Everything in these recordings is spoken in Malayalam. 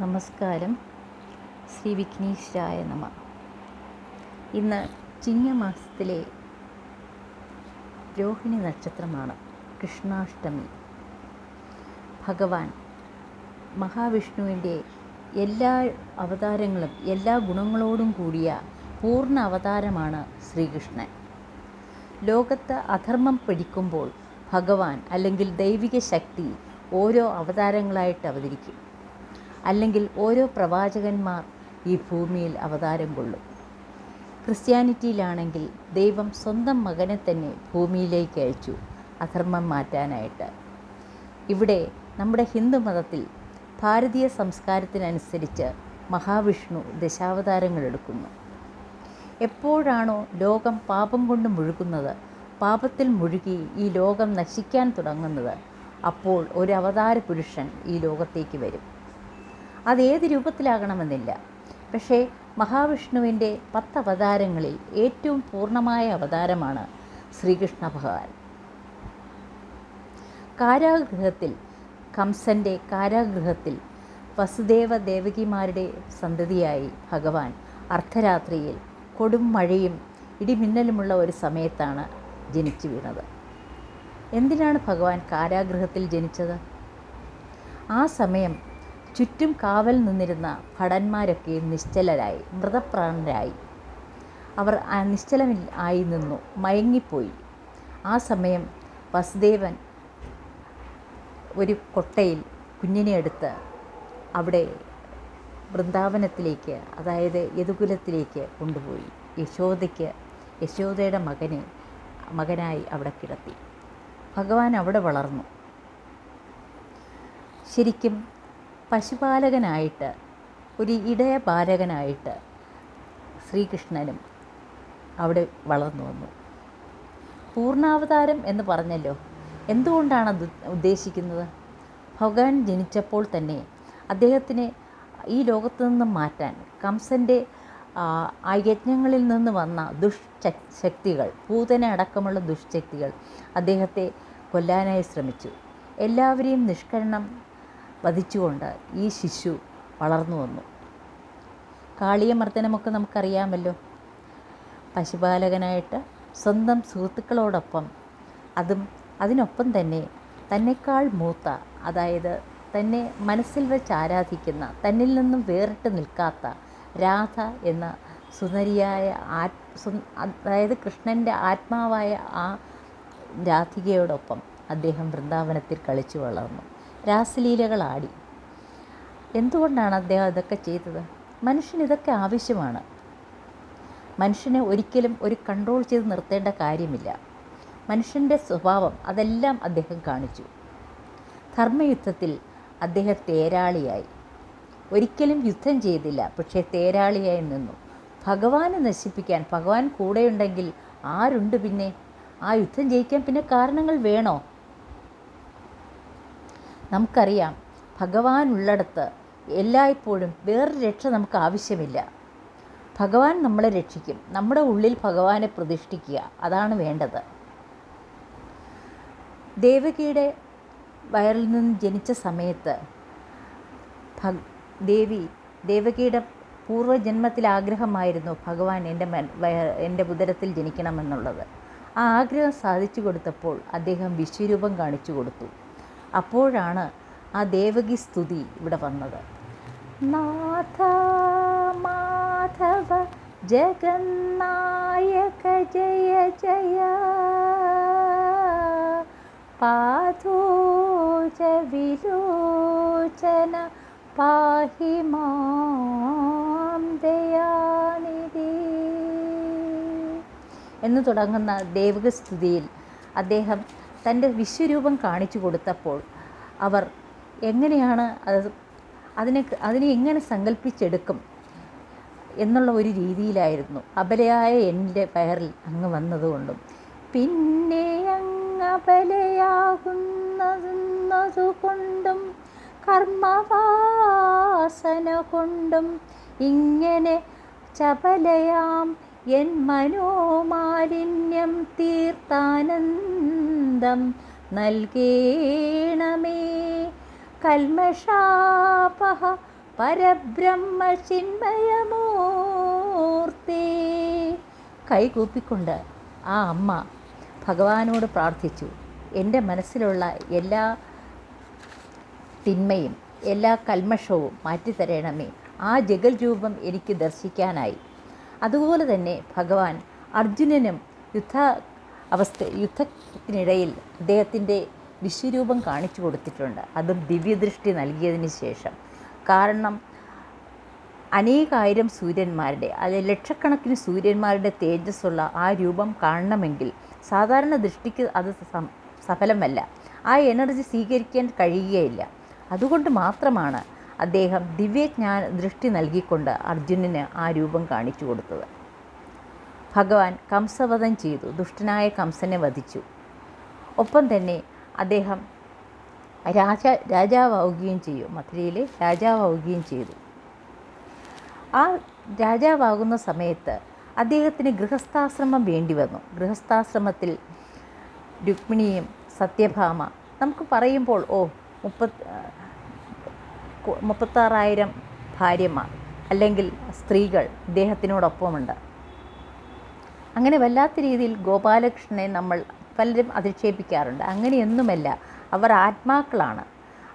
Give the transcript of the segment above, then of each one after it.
നമസ്കാരം. ശ്രീ വിഘ്നേശ്വരായ നമ. ഇന്ന് ചിങ്ങമാസത്തിലെ രോഹിണി നക്ഷത്രമാണ് കൃഷ്ണാഷ്ടമി. ഭഗവാൻ മഹാവിഷ്ണുവിന്റെ എല്ലാ അവതാരങ്ങളും എല്ലാ ഗുണങ്ങളോടും കൂടിയ പൂർണ അവതാരമാണ് ശ്രീകൃഷ്ണൻ. ലോകത്ത് അധർമ്മം പിടിക്കുമ്പോൾ ഭഗവാൻ അല്ലെങ്കിൽ ദൈവിക ശക്തി ഓരോ അവതാരങ്ങളായിട്ട് അവതരിക്കും. അല്ലെങ്കിൽ ഓരോ പ്രവാചകന്മാർ ഈ ഭൂമിയിൽ അവതാരം കൊള്ളും. ക്രിസ്ത്യാനിറ്റിയിലാണെങ്കിൽ ദൈവം സ്വന്തം മകനെ തന്നെ ഭൂമിയിലേക്ക് അയച്ചു അധർമ്മം മാറ്റാനായിട്ട്. ഇവിടെ നമ്മുടെ ഹിന്ദു മതത്തിൽ ഭാരതീയ സംസ്കാരത്തിനനുസരിച്ച് മഹാവിഷ്ണു ദശാവതാരങ്ങൾ എടുക്കുന്നു. എപ്പോഴാണോ ലോകം പാപം കൊണ്ട് മുഴുകുന്നത് പാപത്തിൽ മുഴുകി ഈ ലോകം നശിക്കാൻ തുടങ്ങുന്നത് അപ്പോൾ ഒരു അവതാര പുരുഷൻ ഈ ലോകത്തേക്ക് വരും. അതേത് രൂപത്തിലാകണമെന്നില്ല. പക്ഷേ മഹാവിഷ്ണുവിന്റെ പത്ത് അവതാരങ്ങളിൽ ഏറ്റവും പൂർണമായ അവതാരമാണ് ശ്രീകൃഷ്ണ ഭഗവാൻ കാരാഗൃഹത്തിൽ കംസന്റെ കാരാഗൃഹത്തിൽ വസുദേവ ദേവകിമാരുടെ സന്തതിയായി ഭഗവാൻ അർദ്ധരാത്രിയിൽ കൊടും മഴയും ഇടിമിന്നലുമുള്ള ഒരു സമയത്താണ് ജനിച്ചു വീണത്. എന്തിനാണ് ഭഗവാൻ കാരാഗൃഹത്തിൽ ജനിച്ചത്? ആ സമയം ചുറ്റും കാവൽ നിന്നിരുന്ന ഭടന്മാരൊക്കെ നിശ്ചലരായി മൃതപ്രാണരായി. അവർ നിശ്ചലമിൽ ആയി നിന്നു മയങ്ങിപ്പോയി. ആ സമയം വസുദേവൻ ഒരു കൊട്ടയിൽ കുഞ്ഞിനെ എടുത്ത് അവിടെ വൃന്ദാവനത്തിലേക്ക് അതായത് യദുകുലത്തിലേക്ക് കൊണ്ടുപോയി. യശോദയ്ക്ക് യശോദയുടെ മകനെ മകനായി അവിടെ കിടത്തി. ഭഗവാൻ അവിടെ വളർന്നു. ശരിക്കും പശുപാലകനായിട്ട് ഒരു ഇടയപാലകനായിട്ട് ശ്രീകൃഷ്ണനും അവിടെ വളർന്നു വന്നു. പൂർണാവതാരം എന്ന് പറഞ്ഞല്ലോ. എന്തുകൊണ്ടാണ് അത് ഉദ്ദേശിക്കുന്നത്? ഭഗവാൻ ജനിച്ചപ്പോൾ തന്നെ അദ്ദേഹത്തിനെ ഈ ലോകത്തു നിന്ന് മാറ്റാൻ കംസന്റെ ആ യജ്ഞങ്ങളിൽ നിന്ന് വന്ന ദുഷ്ശക്തികൾ പൂതനെ അടക്കമുള്ള ദുഷ്ശക്തികൾ അദ്ദേഹത്തെ കൊല്ലാനായി ശ്രമിച്ചു. എല്ലാവരെയും നിഷ്കരണം വധിച്ചുകൊണ്ട് ഈ ശിശു വളർന്നു വന്നു. കാളിയമർദ്ദനമൊക്കെ നമുക്കറിയാമല്ലോ. പശുപാലകനായിട്ട് സ്വന്തം സുഹൃത്തുക്കളോടൊപ്പം അതും അതിനൊപ്പം തന്നെ തന്നെക്കാൾ മൂത്ത അതായത് തന്നെ മനസ്സിൽ വെച്ച് ആരാധിക്കുന്ന തന്നിൽ നിന്നും വേറിട്ട് നിൽക്കാത്ത രാധ എന്ന സുന്ദരിയായ ആത് അതായത് കൃഷ്ണന്റെ ആത്മാവായ ആ രാധികയോടൊപ്പം അദ്ദേഹം വൃന്ദാവനത്തിൽ കളിച്ചു വളർന്നു. രാസലീലകളാടി. എന്തുകൊണ്ടാണ് അദ്ദേഹം ഇതൊക്കെ ചെയ്തത്? മനുഷ്യന് ഇതൊക്കെ ആവശ്യമാണ്. മനുഷ്യനെ ഒരിക്കലും ഒരു കൺട്രോൾ ചെയ്ത് നിർത്തേണ്ട കാര്യമില്ല. മനുഷ്യന്റെ സ്വഭാവം അതെല്ലാം അദ്ദേഹം കാണിച്ചു. ധർമ്മയുദ്ധത്തിൽ അദ്ദേഹം തേരാളിയായി. ഒരിക്കലും യുദ്ധം ചെയ്തില്ല പക്ഷേ തേരാളിയായി നിന്നു. ഭഗവാനെ നശിപ്പിക്കാൻ ഭഗവാൻ കൂടെയുണ്ടെങ്കിൽ ആരുണ്ട് പിന്നെ? ആ യുദ്ധം ജയിക്കാൻ പിന്നെ കാരണങ്ങൾ വേണോ? നമുക്കറിയാം ഭഗവാൻ ഉള്ളിടത്ത് എല്ലായ്പ്പോഴും വേറൊരു രക്ഷ നമുക്ക് ആവശ്യമില്ല. ഭഗവാൻ നമ്മളെ രക്ഷിക്കും. നമ്മുടെ ഉള്ളിൽ ഭഗവാനെ പ്രതിഷ്ഠിക്കുക. അതാണ് വേണ്ടത്. ദേവകിയുടെ വയറിൽ നിന്ന് ജനിച്ച സമയത്ത് ഭ ദേവി ദേവകിയുടെ പൂർവജന്മത്തിൽ ആഗ്രഹമായിരുന്നു ഭഗവാൻ എന്റെ എന്റെ ഉദരത്തിൽ ജനിക്കണമെന്നുള്ളത്. ആ ആഗ്രഹം സാധിച്ചു കൊടുത്തപ്പോൾ അദ്ദേഹം വിശ്വരൂപം കാണിച്ചു കൊടുത്തു. അപ്പോഴാണ് ആ ദേവകി സ്തുതി ഇവിടെ വന്നത്. നാഥ മാധവ ജഗന്നായക ജയ ജയ. പാതോജ വിലോചന പാഹി മാം ദയാനിധി. എന്ന് തുടങ്ങുന്ന ദേവകസ്തുതിയിൽ അദ്ദേഹം തന്റെ വിശ്വരൂപം കാണിച്ചു കൊടുത്തപ്പോൾ അവർ എങ്ങനെയാണ് അത് അതിനെ അതിനെ എങ്ങനെ സങ്കല്പിച്ചെടുക്കും എന്നുള്ള ഒരു രീതിയിലായിരുന്നു. അബലയായ എന്റെ പയറിൽ അങ്ങ് വന്നതുകൊണ്ടും. പിന്നെ അങ്ങ് അബലയാകുന്നതുകൊണ്ടും കർമ്മവാസന കൊണ്ടും ഇങ്ങനെ ചപലയാം എൻ മനോമാലിന്യം തീർത്താനന്ദം നൽകേണമേ. കൽമഷാപഹ പരബ്രഹ്മ ചിന്മയമൂർത്തേ കൈകൂപ്പിക്കൊണ്ട് ആ അമ്മ ഭഗവാനോട് പ്രാർത്ഥിച്ചു. എന്റെ മനസ്സിലുള്ള എല്ലാ തിന്മയും എല്ലാ കൽമഷവും മാറ്റിത്തരണമേ ആ ജഗൽ രൂപം എനിക്ക് ദർശിക്കാനായി. അതുപോലെ തന്നെ ഭഗവാൻ അർജുനനും യുദ്ധ അവസ്ഥ യുദ്ധത്തിനിടയിൽ അദ്ദേഹത്തിന്റെ വിശ്വരൂപം കാണിച്ചു കൊടുത്തിട്ടുണ്ട്. അതും ദിവ്യദൃഷ്ടി നൽകിയതിന് ശേഷം. കാരണം അനേകായിരം സൂര്യന്മാരുടെ അത് ലക്ഷക്കണക്കിന് സൂര്യന്മാരുടെ തേജസ്സുള്ള ആ രൂപം കാണണമെങ്കിൽ സാധാരണ ദൃഷ്ടിക്ക് അത് സഫലമല്ല. ആ എനർജി സ്വീകരിക്കാൻ കഴിയുകയില്ല. അതുകൊണ്ട് മാത്രമാണ് അദ്ദേഹം ദിവ്യജ്ഞാന ദൃഷ്ടി നൽകിക്കൊണ്ട് അർജുനന് ആ രൂപം കാണിച്ചു കൊടുത്തത്. ഭഗവാൻ കംസവധം ചെയ്തു. ദുഷ്ടനായ കംസനെ വധിച്ചു. ഒപ്പം തന്നെ അദ്ദേഹം രാജ രാജാവാവുകയും ചെയ്യും. മധുരയിലെ രാജാവാവുകയും ചെയ്തു. ആ രാജാവാകുന്ന സമയത്ത് അദ്ദേഹത്തിന് ഗൃഹസ്ഥാശ്രമം വേണ്ടി വന്നു. ഗൃഹസ്ഥാശ്രമത്തിൽ രുക്മിണിയും സത്യഭാമ നമുക്ക് പറയുമ്പോൾ ഓ മുപ്പത് മുപ്പത്താറായിരം ഭാര്യമാർ അല്ലെങ്കിൽ സ്ത്രീകൾ ഇദ്ദേഹത്തിനോടൊപ്പമുണ്ട്. അങ്ങനെ വല്ലാത്ത രീതിയിൽ ഗോപാലകൃഷ്ണനെ നമ്മൾ പലരും അധിക്ഷേപിക്കാറുണ്ട്. അങ്ങനെയൊന്നുമല്ല. അവർ ആത്മാക്കളാണ്.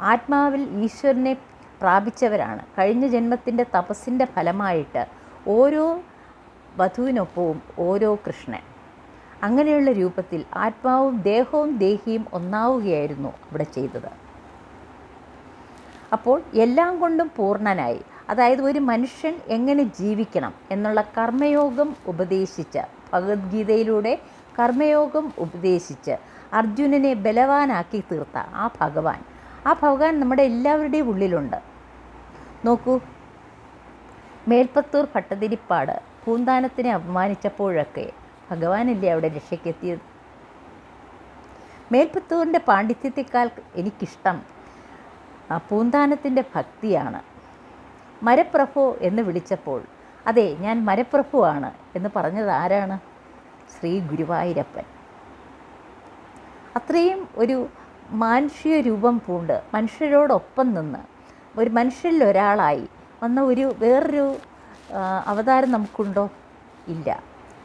ആത്മാവിൽ ഈശ്വരനെ പ്രാപിച്ചവരാണ്. കഴിഞ്ഞ ജന്മത്തിന്റെ തപസ്സിന്റെ ഫലമായിട്ട് ഓരോ വധുവിനൊപ്പവും ഓരോ കൃഷ്ണൻ. അങ്ങനെയുള്ള രൂപത്തിൽ ആത്മാവും ദേഹവും ദേഹിയും ഒന്നാവുകയായിരുന്നു അവിടെ ചെയ്തത്. അപ്പോൾ എല്ലാം കൊണ്ടും പൂർണനായി. അതായത് ഒരു മനുഷ്യൻ എങ്ങനെ ജീവിക്കണം എന്നുള്ള കർമ്മയോഗം ഉപദേശിച്ച ഭഗവത്ഗീതയിലൂടെ കർമ്മയോഗം ഉപദേശിച്ച് അർജുനനെ ബലവാനാക്കി തീർത്ത ആ ഭഗവാൻ. ആ ഭഗവാൻ നമ്മുടെ എല്ലാവരുടെയും ഉള്ളിലുണ്ട്. നോക്കൂ മേൽപ്പത്തൂർ ഭട്ടതിരിപ്പാട് പൂന്താനത്തിനെ അപമാനിച്ചപ്പോഴൊക്കെ ഭഗവാനല്ലേ അവിടെ രക്ഷയ്ക്കെത്തിയത്? മേൽപ്പത്തൂരിന്റെ പാണ്ഡിത്യത്തെക്കാൾ എനിക്കിഷ്ടം പൂന്താനത്തിന്റെ ഭക്തിയാണ്. മരപ്രഭോ എന്ന് വിളിച്ചപ്പോൾ അതെ ഞാൻ മരപ്രഭുവാണ് എന്ന് പറഞ്ഞത് ആരാണ്? ശ്രീ ഗുരുവായൂരപ്പൻ. അത്രയും ഒരു മാനുഷിക രൂപം പൂണ്ട്. മനുഷ്യരോടൊപ്പം നിന്ന് ഒരു മനുഷ്യരിൽ ഒരാളായി വന്ന ഒരു വേറൊരു അവതാരം നമുക്കുണ്ടോ? ഇല്ല.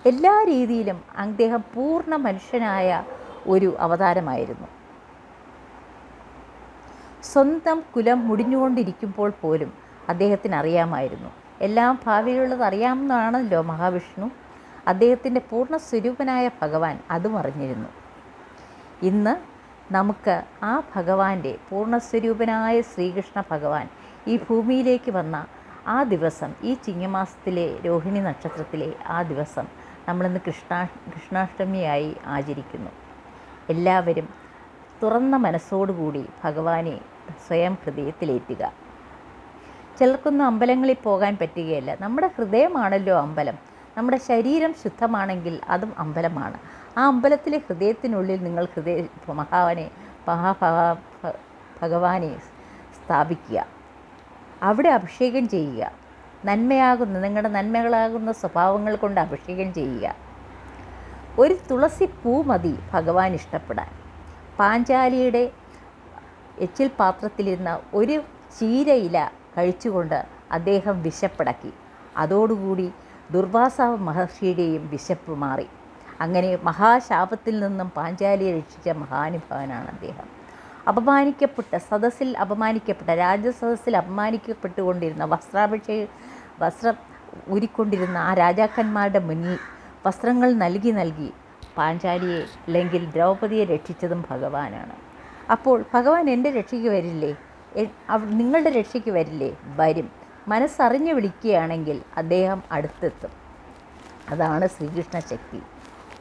എല്ലാ രീതിയിലും അദ്ദേഹം പൂർണ മനുഷ്യനായ ഒരു അവതാരമായിരുന്നു. സ്വന്തം കുലം മുടിഞ്ഞുകൊണ്ടിരിക്കുമ്പോൾ പോലും അദ്ദേഹത്തിന് അറിയാമായിരുന്നു എല്ലാം ഭാവിയിലുള്ളത് അറിയാമെന്നാണല്ലോ മഹാവിഷ്ണു. അദ്ദേഹത്തിന്റെ പൂർണ സ്വരൂപനായ ഭഗവാൻ അതും അറിഞ്ഞിരുന്നു. ഇന്ന് നമുക്ക് ആ ഭഗവാന്റെ പൂർണസ്വരൂപനായ ശ്രീകൃഷ്ണ ഭഗവാൻ ഈ ഭൂമിയിലേക്ക് വന്ന ആ ദിവസം ഈ ചിങ്ങമാസത്തിലെ രോഹിണി നക്ഷത്രത്തിലെ ആ ദിവസം നമ്മളിന്ന് കൃഷ്ണാ കൃഷ്ണാഷ്ടമിയായി ആചരിക്കുന്നു. എല്ലാവരും തുറന്ന മനസ്സോടുകൂടി ഭഗവാനെ സ്വയം ഹൃദയത്തിലേറ്റുക. ചിലർക്കൊന്നും അമ്പലങ്ങളിൽ പോകാൻ പറ്റുകയില്ല. നമ്മുടെ ഹൃദയമാണല്ലോ അമ്പലം. നമ്മുടെ ശരീരം ശുദ്ധമാണെങ്കിൽ അതും അമ്പലമാണ്. ആ അമ്പലത്തിലെ ഹൃദയത്തിനുള്ളിൽ നിങ്ങൾ ഹൃദയ മഹാവനെ മഹാഭഗ ഭഗവാനെ സ്ഥാപിക്കുക. അവിടെ അഭിഷേകം ചെയ്യുക. നന്മയാകുന്ന നിങ്ങളുടെ നന്മകളാകുന്ന സ്വഭാവങ്ങൾ കൊണ്ട് അഭിഷേകം ചെയ്യുക. ഒരു തുളസി പൂ മതി ഭഗവാൻ ഇഷ്ടപ്പെടാൻ. പാഞ്ചാലിയുടെ എച്ചിൽ പാത്രത്തിലിരുന്ന ഒരു ചീരയില കഴിച്ചുകൊണ്ട് അദ്ദേഹം വിശപ്പടക്കി. അതോടുകൂടി ദുർവാസ മഹർഷിയുടെയും വിശപ്പ് മാറി. അങ്ങനെ മഹാശാപത്തിൽ നിന്നും പാഞ്ചാലിയെ രക്ഷിച്ച മഹാനുഭാവനാണ് അദ്ദേഹം. അപമാനിക്കപ്പെട്ട സദസ്സിൽ അപമാനിക്കപ്പെട്ട രാജസദസ്സിൽ അപമാനിക്കപ്പെട്ടുകൊണ്ടിരുന്ന വസ്ത്രാഭിഷേ വസ്ത്രം ഊരിക്കൊണ്ടിരുന്ന ആ രാജാക്കന്മാരുടെ മുന്നിൽ വസ്ത്രങ്ങൾ നൽകി നൽകി പാഞ്ചാലിയെ അല്ലെങ്കിൽ ദ്രൗപതിയെ രക്ഷിച്ചതും ഭഗവാനാണ്. അപ്പോൾ ഭഗവാൻ എന്റെ രക്ഷയ്ക്ക് വരില്ലേ? നിങ്ങളുടെ രക്ഷയ്ക്ക് വരില്ലേ? വരും. മനസ്സറിഞ്ഞ് വിളിക്കുകയാണെങ്കിൽ അദ്ദേഹം അടുത്തെത്തും. അതാണ് ശ്രീകൃഷ്ണ ശക്തി.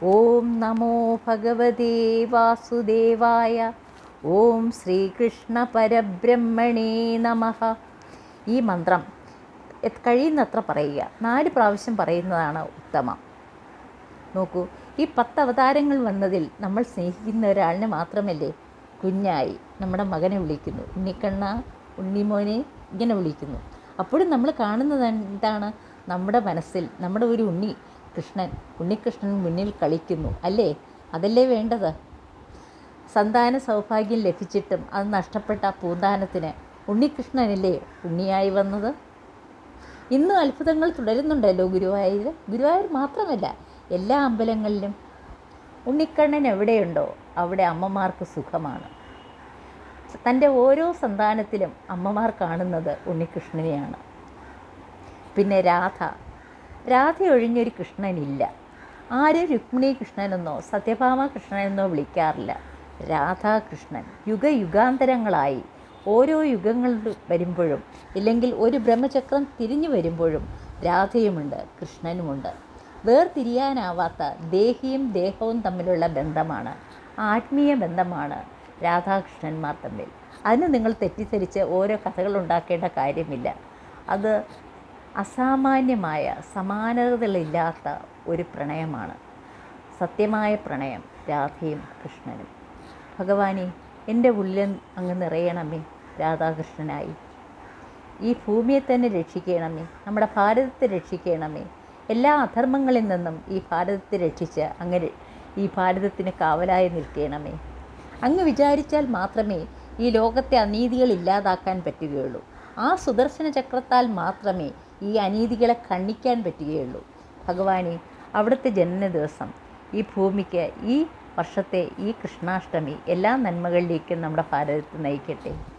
ഓം നമോ ഭഗവതേ വാസുദേവായ. ഓം ശ്രീകൃഷ്ണ പരബ്രഹ്മണേ നമഃ. ഈ മന്ത്രം കഴിയുന്നത്ര പറയുക. നാല് പ്രാവശ്യം പറയുന്നതാണ് ഉത്തമം. നോക്കൂ ഈ പത്ത് അവതാരങ്ങൾ വന്നതിൽ നമ്മൾ സ്നേഹിക്കുന്ന ഒരാളിനെ മാത്രമല്ലേ കുഞ്ഞായി നമ്മുടെ മകനെ വിളിക്കുന്നു. ഉണ്ണിക്കണ്ണ ഉണ്ണിമോനെ ഇങ്ങനെ വിളിക്കുന്നു. അപ്പോഴും നമ്മൾ കാണുന്നത് എന്താണ്? നമ്മുടെ മനസ്സിൽ നമ്മുടെ ഒരു ഉണ്ണി കൃഷ്ണൻ ഉണ്ണികൃഷ്ണൻ മുന്നിൽ കളിക്കുന്നു. അല്ലേ? അതല്ലേ വേണ്ടത്? സന്താന സൗഭാഗ്യം ലഭിച്ചിട്ടും അത് നഷ്ടപ്പെട്ട പൂന്താനത്തിന് ഉണ്ണികൃഷ്ണനല്ലേ ഉണ്ണിയായി വന്നത്? ഇന്നും അത്ഭുതങ്ങൾ തുടരുന്നുണ്ടല്ലോ ഗുരുവായൂർ ഗുരുവായൂർ മാത്രമല്ല എല്ലാ അമ്പലങ്ങളിലും ഉണ്ണിക്കണ്ണൻ എവിടെയുണ്ടോ? അവിടെ അമ്മമാർക്ക് സുഖമാണ്. തന്റെ ഓരോ സന്താനത്തിലും അമ്മമാർ കാണുന്നത് ഉണ്ണികൃഷ്ണനെയാണ്. പിന്നെ രാധ. രാധ ഒഴിഞ്ഞൊരു കൃഷ്ണനില്ല. ആരും രുക്മിണി കൃഷ്ണനെന്നോ സത്യഭാമ കൃഷ്ണനെന്നോ വിളിക്കാറില്ല. രാധാകൃഷ്ണൻ യുഗയുഗാന്തരങ്ങളായി ഓരോ യുഗങ്ങൾ വരുമ്പോഴും ഇല്ലെങ്കിൽ ഒരു ബ്രഹ്മചക്രം തിരിഞ്ഞു വരുമ്പോഴും രാധയുമുണ്ട് കൃഷ്ണനുമുണ്ട്. വേർതിരിയാനാവാത്ത ദേഹിയും ദേഹവും തമ്മിലുള്ള ബന്ധമാണ് ആത്മീയ ബന്ധമാണ് രാധാകൃഷ്ണന്മാർ തമ്മിൽ. അതിന് നിങ്ങൾ തെറ്റിദ്ധരിച്ച് ഓരോ കഥകൾ ഉണ്ടാക്കേണ്ട കാര്യമില്ല. അത് അസാമാന്യമായ സമാനതകളില്ലാത്ത ഒരു പ്രണയമാണ്. സത്യമായ പ്രണയം രാധയും കൃഷ്ണനും. ഭഗവാനെ എന്റെ ഉള്ളിൽ അങ്ങ് നിറയണമേ രാധാകൃഷ്ണനായി. ഈ ഭൂമിയെ തന്നെ രക്ഷിക്കണമേ നമ്മുടെ ഭാരതത്തെ രക്ഷിക്കണമേ. എല്ലാ അധർമ്മങ്ങളിൽ നിന്നും ഈ ഭാരതത്തെ രക്ഷിച്ച് അങ്ങ് ഈ ഭാരതത്തിന് കാവലായി നിൽക്കണമേ. അങ്ങ് വിചാരിച്ചാൽ മാത്രമേ ഈ ലോകത്തെ അനീതികൾ ഇല്ലാതാക്കാൻ പറ്റുകയുള്ളൂ. ആ സുദർശന ചക്രത്താൽ മാത്രമേ ഈ അനീതികളെ കണ്ണിക്കാൻ പറ്റുകയുള്ളൂ. ഭഗവാനെ അവിടുത്തെ ജനന ദിവസം ഈ ഭൂമിക്ക് ഈ വർഷത്തെ ഈ കൃഷ്ണാഷ്ടമി എല്ലാ നന്മകളിലേക്കും നമ്മുടെ ഭാരതത്തെ നയിക്കട്ടെ.